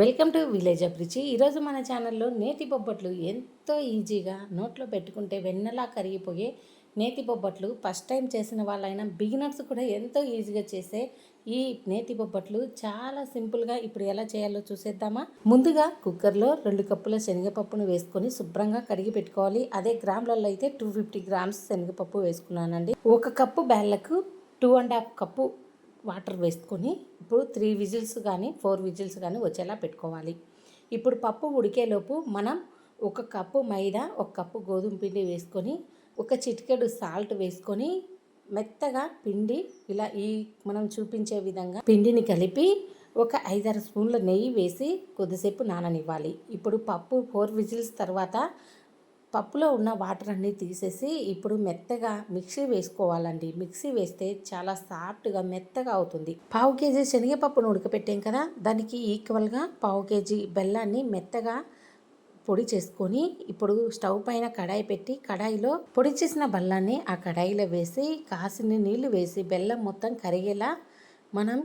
Welcome to village అభిరుచి ఈరోజు మన ఛానల్లో నేతి బొబ్బట్లు ఎంతో ఈజీగా నోట్లో పెట్టుకుంటే వెన్నలా కరిగిపోయే నేతి బొబ్బట్లు ఫస్ట్ టైం చేసిన వాళ్ళైనా బిగినర్స్ కూడా ఎంతో ఈజీగా చేసే ఈ నేతి బొబ్బట్లు. చాలా సింపుల్గా ఇప్పుడు ఎలా చేయాలో చూసేద్దామా? ముందుగా కుక్కర్లో రెండు కప్పుల శనగపప్పును వేసుకొని శుభ్రంగా కడిగి పెట్టుకోవాలి. అదే గ్రాములలో అయితే టూ ఫిఫ్టీ గ్రామ్స్ శనగపప్పు వేసుకున్నానండి. ఒక cup బెల్లకు two and half cup water వేసుకొని ఇప్పుడు త్రీ విజిల్స్ కానీ ఫోర్ విజిల్స్ కానీ వచ్చేలా పెట్టుకోవాలి. ఇప్పుడు పప్పు ఉడికేలోపు మనం ఒక కప్పు మైదా ఒక కప్పు గోధుమ పిండి వేసుకొని ఒక చిటికెడు సాల్ట్ వేసుకొని మెత్తగా పిండి ఇలా ఈ మనం చూపించే విధంగా పిండిని కలిపి ఒక ఐదారు స్పూన్ల నెయ్యి వేసి కొద్దిసేపు నాననివ్వాలి. ఇప్పుడు పప్పు ఫోర్ విజిల్స్ తర్వాత పప్పులో ఉన్న వాటర్ అన్నీ తీసేసి ఇప్పుడు మెత్తగా మిక్సీ వేసుకోవాలండి. మిక్సీ వేస్తే చాలా సాఫ్ట్గా మెత్తగా అవుతుంది. పావు కేజీ శనగపప్పును ఉడకపెట్టాం కదా దానికి ఈక్వల్గా పావు కేజీ బెల్లాన్ని మెత్తగా పొడి చేసుకొని ఇప్పుడు స్టవ్ పైన కడాయి పెట్టి కడాయిలో పొడి చేసిన బెల్లాన్ని ఆ కడాయిలో వేసి కాసిన నీళ్ళు వేసి బెల్లం మొత్తం కరిగేలా మనం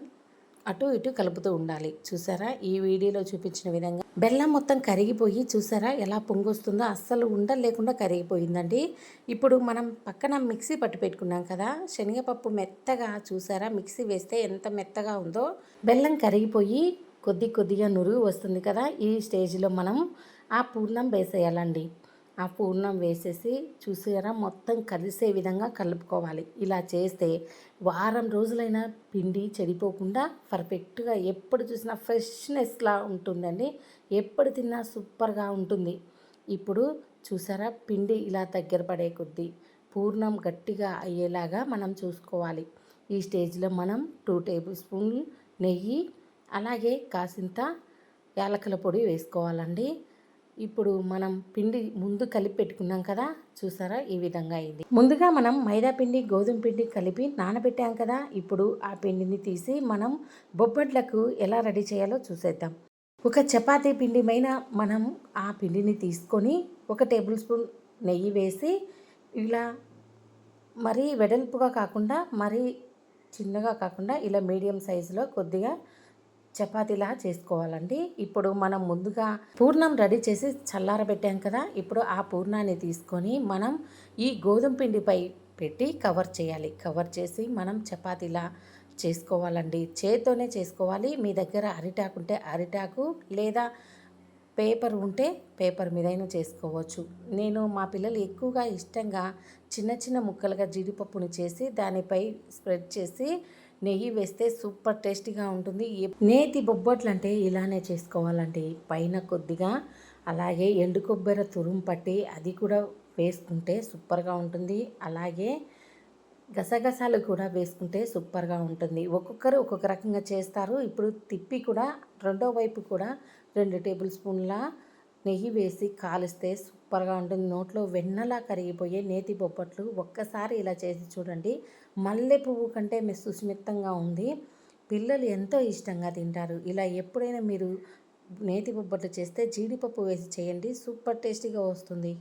అటు ఇటు కలుపుతూ ఉండాలి. చూసారా? ఈ వీడియోలో చూపించిన విధంగా బెల్లం మొత్తం కరిగిపోయి చూసారా? ఎలా పొంగొస్తుందో అస్సలు ఉండలు లేకుండా కరిగిపోయిందండి. ఇప్పుడు మనం పక్కన మిక్సీ పట్టు పెట్టుకున్నాం కదా? శనగపప్పు మెత్తగా చూసారా? మిక్సీ వేస్తే ఎంత మెత్తగా ఉందో. బెల్లం కరిగిపోయి కొద్ది కొద్దిగా నురుగు వస్తుంది కదా? ఈ స్టేజ్లో మనం ఆ పూర్ణం వేసేయాలండి. ఆ పూర్ణం వేసేసి చూసారా? మొత్తం కలిసే విధంగా కలుపుకోవాలి. ఇలా చేస్తే వారం రోజులైన పిండి చెడిపోకుండా పర్ఫెక్ట్గా ఎప్పుడు చూసినా ఫ్రెష్నెస్లా ఉంటుందండి. ఎప్పుడు తిన్నా సూపర్గా ఉంటుంది. ఇప్పుడు చూసారా? పిండి ఇలా దగ్గర పడే కొద్దీ పూర్ణం గట్టిగా అయ్యేలాగా మనం చూసుకోవాలి. ఈ స్టేజ్లో మనం టూ టేబుల్ స్పూన్లు నెయ్యి అలాగే కాసింత యాలకుల పొడి వేసుకోవాలండి. ఇప్పుడు మనం పిండి ముందు కలిపి పెట్టుకున్నాం కదా చూసారా? ఈ విధంగా అయింది. ముందుగా మనం మైదా పిండి గోధుమ పిండి కలిపి నానబెట్టాం కదా ఇప్పుడు ఆ పిండిని తీసి మనం బొబ్బట్లకు ఎలా రెడీ చేయాలో చూసేద్దాం. ఒక చపాతీ పిండి పైన మనం ఆ పిండిని తీసుకొని ఒక టేబుల్ స్పూన్ నెయ్యి వేసి ఇలా మరీ వెడల్పుగా కాకుండా మరీ చిన్నగా కాకుండా ఇలా మీడియం సైజులో కొద్దిగా చపాతీలా చేసుకోవాలండి. ఇప్పుడు మనం ముందుగా పూర్ణం రెడీ చేసి చల్లారబెట్టాం కదా ఇప్పుడు ఆ పూర్ణాన్ని తీసుకొని మనం ఈ గోధుమ పిండిపై పెట్టి కవర్ చేయాలి. కవర్ చేసి మనం చపాతీలా చేసుకోవాలండి. చేత్తోనే చేసుకోవాలి. మీ దగ్గర అరిటాకు ఉంటే అరిటాకు లేదా పేపర్ ఉంటే పేపర్ మీదైనా చేసుకోవచ్చు. నేను మా పిల్లలు ఎక్కువగా ఇష్టంగా చిన్న చిన్న ముక్కలుగా జీడిపప్పును చేసి దానిపై స్ప్రెడ్ చేసి నెయ్యి వేస్తే సూపర్ టేస్టీగా ఉంటుంది. నేతి బొబ్బట్లు అంటే ఇలానే చేసుకోవాలండి. పైన కొద్దిగా అలాగే ఎండు కొబ్బరి తురుము పట్టి అది కూడా వేసుకుంటే సూపర్గా ఉంటుంది. అలాగే గసగసాలు కూడా వేసుకుంటే సూపర్గా ఉంటుంది. ఒక్కొక్కరు ఒక్కొక్క రకంగా చేస్తారు. ఇప్పుడు తిప్పి కూడా రెండో వైపు కూడా రెండు టేబుల్ స్పూన్ల నెయ్యి వేసి కాలిస్తే సూపర్గా ఉంటుంది. నోట్లో వెన్నలా కరిగిపోయే నేతి బొబ్బట్లు ఒక్కసారి ఇలా చేసి చూడండి. మల్లె పువ్వు కంటే మీ సుస్మితంగా ఉంది. పిల్లలు ఎంతో ఇష్టంగా తింటారు. ఇలా ఎప్పుడైనా మీరు నేతి బొబ్బట్లు చేస్తే జీడిపప్పు వేసి చేయండి. సూపర్ టేస్టీగా వస్తుంది.